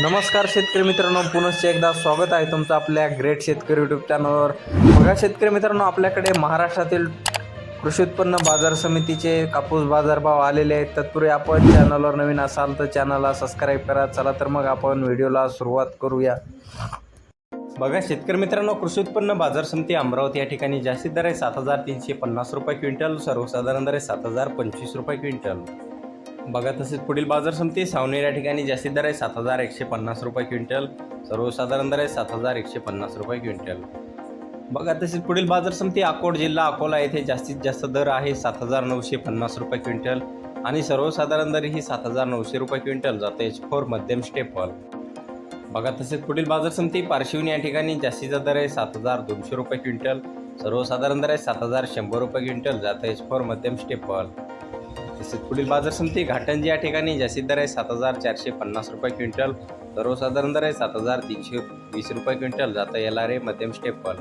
नमस्कार शेतकरी मित्रांनो पुनश्च एकदा स्वागत आहे तुमचं आपल्या ग्रेट शेतकरी यूट्यूब चॅनलवर बघा शेतकरी मित्रांनो आपल्याकडे महाराष्ट्रातील कृषी उत्पन्न बाजार समितीचे कापूस बाजारभाव आलेले आहेत. तत्पूर्वी आपण चॅनलवर नवीन असाल तर चॅनलला सबस्क्राईब करा. चला तर मग आपण व्हिडिओला सुरुवात करूया. बघा शेतकरी मित्रांनो कृषी उत्पन्न बाजार समिती अमरावती या ठिकाणी जास्तीत दर आहे सात हजार तीनशे पन्नास रुपये क्विंटल सर्वसाधारण दर आहे सात हजार पंचवीस रुपये क्विंटल. बघा तसेच पुढील बाजार समिती सावनेर या ठिकाणी जास्तीत दर आहे सात हजार एकशे पन्नास रुपये क्विंटल. सर्वसाधारण दर आहे सात हजार एकशे पन्नास रुपये क्विंटल. बघा तसेच पुढील बाजार समिती अकोट जिल्हा अकोला येथे जास्तीत जास्त दर आहे सात हजार नऊशे पन्नास रुपये क्विंटल. आणि सर्वसाधारण दर ही सात हजार नऊशे रुपये क्विंटल जाते एच फोर मध्यम स्टेपल बघा तसेच पुढील बाजार समिती पारशिवनी या ठिकाणी जास्तीचा दर आहे सात हजार दोनशे रुपये क्विंटल. सर्वसाधारण दर आहे सात हजार शंभर रुपये क्विंटल जातं एच फोर मध्यम स्टेपल तसेच पुढील बाजार समिती घाटंजी या ठिकाणी जास्तीत दर आहे सात हजार चारशे पन्नास रुपये क्विंटल सर्वसाधारण दर आहे सात हजार तीनशे वीस रुपये क्विंटल. जाता येणार आहे मध्यम स्टेपल